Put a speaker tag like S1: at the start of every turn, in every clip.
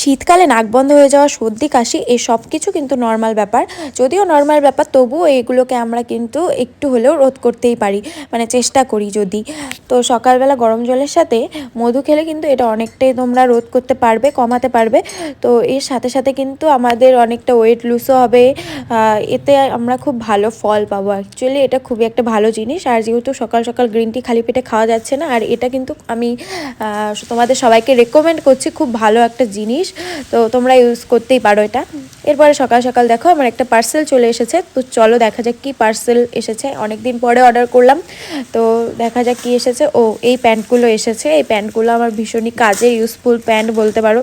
S1: শীতকালে নাক বন্ধ হয়ে যাওয়া, সর্দি, কাশি, এই সব কিছু কিন্তু নর্মাল ব্যাপার। যদিও নর্মাল ব্যাপার, তবুও এগুলোকে আমরা কিন্তু একটু হলেও রোধ করতেই পারি মানে চেষ্টা করি যদি। তো সকালবেলা গরম জলের সাথে মধু খেলে কিন্তু এটা অনেকটাই তোমরা রোধ করতে পারবে, কমাতে পারবে। তো এর সাথে সাথে কিন্তু আমাদের অনেকটা ওয়েট লুজও হবে। এতে আমরা খুব ভালো ফল পাবো। অ্যাকচুয়ালি এটা খুবই একটা ভালো জিনিস। আর যেহেতু সকাল সকাল গ্রিন টি খালি পেটে খাওয়া যাচ্ছে না, আর এটা কিন্তু আমি তোমাদের সবাইকে রেকমেন্ড করছি, খুব ভালো একটা জিনিস। তো তোমরা ইউজ করতেই পারো এটা। এরপরে সকাল সকাল দেখো, আমার একটা পার্সেল চলে এসেছে। তো চলো দেখা যাক কি পার্সেল এসেছে। অনেক দিন পরে অর্ডার করলাম। তো দেখা যাক কি এসেছে। ও, এই প্যান্টগুলো এসেছে। এই প্যান্টগুলো আমার ভীষণই কাজে ইউজফুল প্যান্ট বলতে পারো।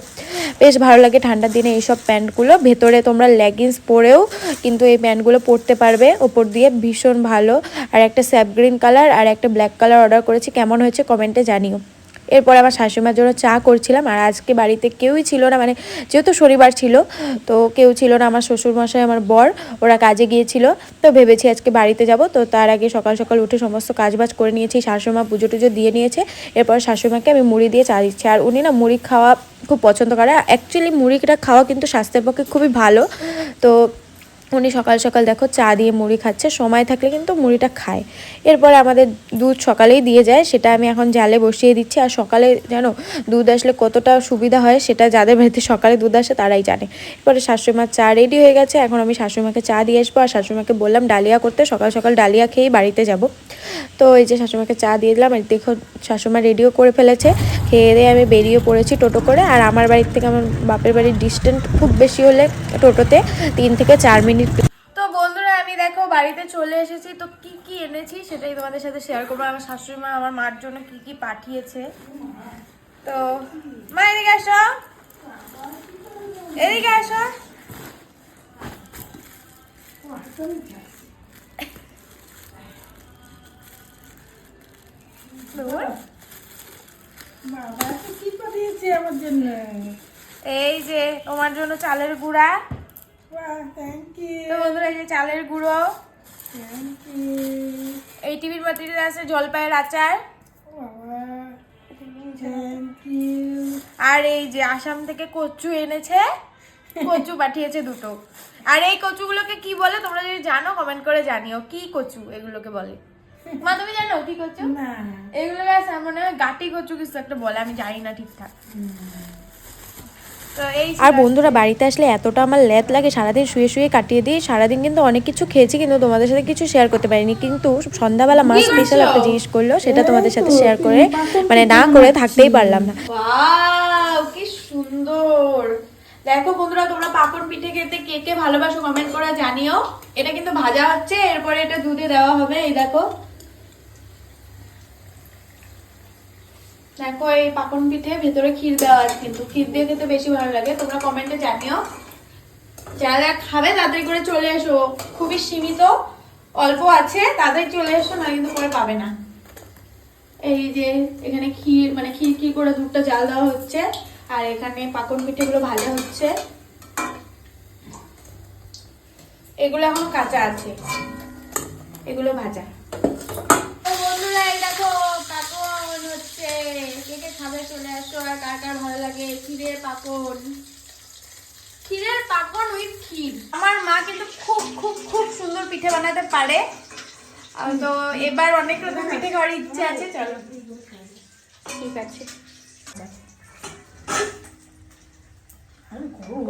S1: বেশ ভালো লাগে ঠান্ডার দিনে এইসব প্যান্টগুলো। ভেতরে তোমরা লেগিংস পরেও কিন্তু এই প্যান্টগুলো পরতে পারবে। ওপর দিয়ে ভীষণ ভালো। আর একটা স্যাপ গ্রিন কালার আর একটা ব্ল্যাক কালার অর্ডার করেছি। কেমন হয়েছে কমেন্টে জানিও। এরপর আমার শাশুড়িমার জন্য চা করছিলাম আর আজকে বাড়িতে কেউই ছিল না মানে যেহেতু শনিবার ছিল, তো কেউ ছিল না আমার শ্বশুরমশাই, আমার বর, ওরা কাজে গিয়েছিল, তো ভেবেছি আজকে বাড়িতে যাব, তো তার আগে সকাল সকাল উঠে সমস্ত কাজবাজ করে নিয়েছি, শাশুড়িমা পুজো টুজো দিয়ে নিয়েছে, এরপর শাশুড়িমাকে আমি মুড়ি দিয়ে চা দিচ্ছি, আর উনি না মুড়ি খাওয়া খুব পছন্দ করে অ্যাকচুয়ালি মুড়িটা খাওয়া কিন্তু স্বাস্থ্যের পক্ষে খুবই ভালো, তো উনি সকাল সকাল দেখো চা দিয়ে মুড়ি খাচ্ছে, সময় থাকলে কিন্তু মুড়িটা খায়। এরপরে আমাদের দুধ সকালেই দিয়ে যায়, সেটা আমি এখন জালে বসিয়ে দিচ্ছি। আর সকালে জানো, দুধ আসলে কতটা সুবিধা হয় সেটা যাদের বাড়িতে সকালে দুধ আসে তারাই জানে। এরপরে শাশুড়িমার চা রেডি হয়ে গেছে, এখন আমি শাশুড়িমাকে চা দিয়ে আসব। আর শাশুড়িমাকে বললাম, ডালিয়া করতে, সকাল সকাল ডালিয়া খেয়েই বাড়িতে যাব। তো এই যে শাশুড়িমাকে চা দিয়ে দিলাম দেখো শাশুড়িমা রেডিও করে ফেলেছে। খেয়ে দিয়ে আমি বেরিয়ে পড়েছি টোটো করে। আর আমার বাড়ির থেকে আমার বাপের বাড়ির ডিস্টেন্স খুব বেশি হলে টোটোতে তিন থেকে চার মিনিট। তো বন্ধুরা, আমি দেখো বাড়িতে চলে এসেছি। তো কি কি এনেছি সেটাই তোমাদের সাথে শেয়ার করব। আমার শাশুড়ি মা আমার মার জন্য কি কি পাঠিয়েছে। তো মা, এদিকে আসো। এদিকে আসো।
S2: বাবা তো কি পাঠিয়েছে আমার জন্য?
S1: এই যে তোমার জন্য চালের গুঁড়া। তো বন্ধুরা এই যে চালের গুঁড়ো। এই টিভির বাতিতে আছে জলপাইয়ের আচার। আর এই যে আসাম থেকে কচু এনেছে কচু পাঠিয়েছে দুটো। আর এই কচুগুলোকে কি বলে তোমরা যদি জানো কমেন্ট করে জানিও। কি কচু এগুলোকে বলে? মা তুমি জানো কি
S2: না
S1: এগুলো মনে হয় গাটি কচু কিছু একটা বলে আমি জানি না ঠিকঠাক। এই
S3: আর বন্ধুরা বাড়িতে আসলে এতটা আমার ল্যাদ লাগে সারাদিন শুয়ে শুয়ে কাটিয়ে দিই সারাদিন কিন্তু অনেক কিছু খেয়েছি কিন্তু তোমাদের সাথে কিছু শেয়ার করতে পারিনি। কিন্তু সন্ধ্যাবেলা মা স্পেশাল একটা জিনিস করল সেটা তোমাদের সাথে শেয়ার করে মানে না করে থাকতেই পারলাম না।
S1: ওয়াও কি সুন্দর। দেখো বন্ধুরা তোমরা পাপড় পিঠে খেতে কে কে ভালোবাসো কমেন্ট করে জানিও। এটা কিন্তু ভাজা হচ্ছে এরপরে এটা দুধে দেওয়া হবে এই দেখো। দেখো, এই পাপড় পিঠে ভেতরে ক্ষীর দেওয়া আছে, কিন্তু ক্ষীর দিয়ে খেতে বেশি ভালো লাগে। তোমরা কমেন্টে জানিও। যারা খাবে, তাদের করে চলে এসো। খুবই সীমিত, অল্প আছে, তাদের চলে এসো না কিন্তু পরে পাবে না। এই যে, এখানে ক্ষীর মানে ক্ষীর ক্ষীর করে দুধটা জাল দেওয়া হচ্ছে, আর এখানে পাকন পিঠেগুলো ভাজা হচ্ছে। এগুলো এখনও কাঁচা আছে। এগুলো ভাজা তো বন্ধুরা এই দেখো পাকন হচ্ছে কে কে খাবে চলে আসো আর কার কার ভালো লাগে ক্ষীরের পাকন ক্ষীরের পাকন উইথ ক্ষীর। আমার মা কিন্তু খুব খুব খুব সুন্দর পিঠে বানাতে পারে। তো এবার অনেক রকম পিঠে খাওয়ার ইচ্ছে আছে চলো। ঠিক আছে।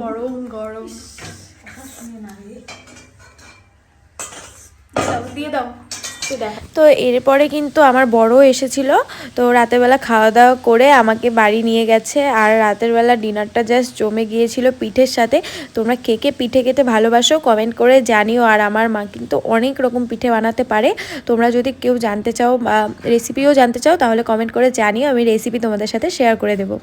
S1: গরম গরম। দিয়ে দাও দিয়ে দাও।
S3: তো এরপরে কিন্তু আমার বড় এসেছিল, তো রাতের বেলা খাওয়া দাওয়া করে আমাকে বাড়ি নিয়ে গেছে। আর রাতের বেলা ডিনারটা জাস্ট জমে গিয়েছিল পিঠের সাথে। তোমরা কে কে পিঠে খেতে ভালোবাসো কমেন্ট করে জানিও। আর আমার মা কিন্তু অনেক রকম পিঠে বানাতে পারে। তোমরা যদি কেউ জানতে চাও বা রেসিপিও জানতে চাও তাহলে কমেন্ট করে জানিও। আমি রেসিপি তোমাদের সাথে শেয়ার করে দেবো।